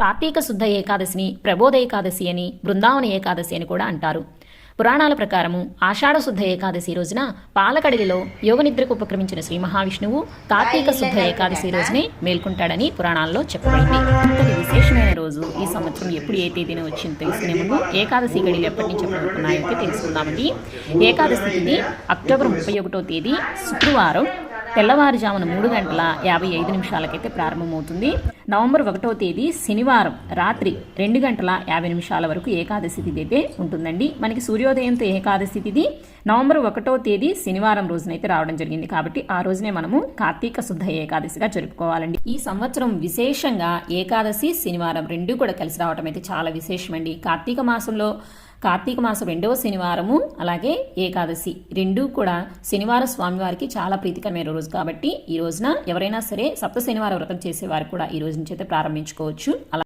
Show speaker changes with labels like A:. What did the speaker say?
A: కార్తీక శుద్ధ ఏకాదశిని ప్రబోధ ఏకాదశి అని బృందావన ఏకాదశి అని కూడా అంటారు. పురాణాల ప్రకారము ఆషాఢ శుద్ధ ఏకాదశి రోజున పాలకడలిలో యోగనిద్రకు ఉపక్రమించిన శ్రీ మహావిష్ణువు కార్తీక శుద్ధ ఏకాదశి రోజునే మేల్కొంటాడని పురాణాల్లో చెప్పబడింది. ఇంతటి విశేషమైన రోజు ఈ సంవత్సరం ఎప్పుడు ఏ తేదీన వచ్చిందో తెలుసుకునే ముందు ఏకాదశి గడిలు ఎప్పటి నుంచి ఎప్పటికున్నాయో తెలుసుకుందామండి. ఏకాదశి తిథి అక్టోబర్ ముప్పై ఒకటో తేదీ శుక్రవారం తెల్లవారుజామున మూడు గంటల యాభై ఐదు నిమిషాలకైతే ప్రారంభమవుతుంది. నవంబర్ ఒకటో తేదీ శనివారం రాత్రి రెండు గంటల యాభై నిమిషాల వరకు ఏకాదశి తిథి అయితే ఉంటుందండి. మనకి సూర్యోదయంతో ఏకాదశి తిథి నవంబర్ ఒకటో తేదీ శనివారం రోజునైతే రావడం జరిగింది. కాబట్టి ఆ రోజునే మనము కార్తీక శుద్ధ ఏకాదశిగా జరుపుకోవాలండి. ఈ సంవత్సరం విశేషంగా ఏకాదశి శనివారం రెండు కూడా కలిసి రావడం అయితే చాలా విశేషమండి. కార్తీక మాసంలో కార్తీక మాసం రెండవ శనివారము అలాగే ఏకాదశి రెండూ కూడా శనివార స్వామివారికి చాలా ప్రీతికరమైన రోజు కాబట్టి ఈ రోజున ఎవరైనా సరే సప్త శనివార వ్రతం చేసేవారు కూడా ఈ రోజు నుంచి అయితే ప్రారంభించుకోవచ్చు. అలా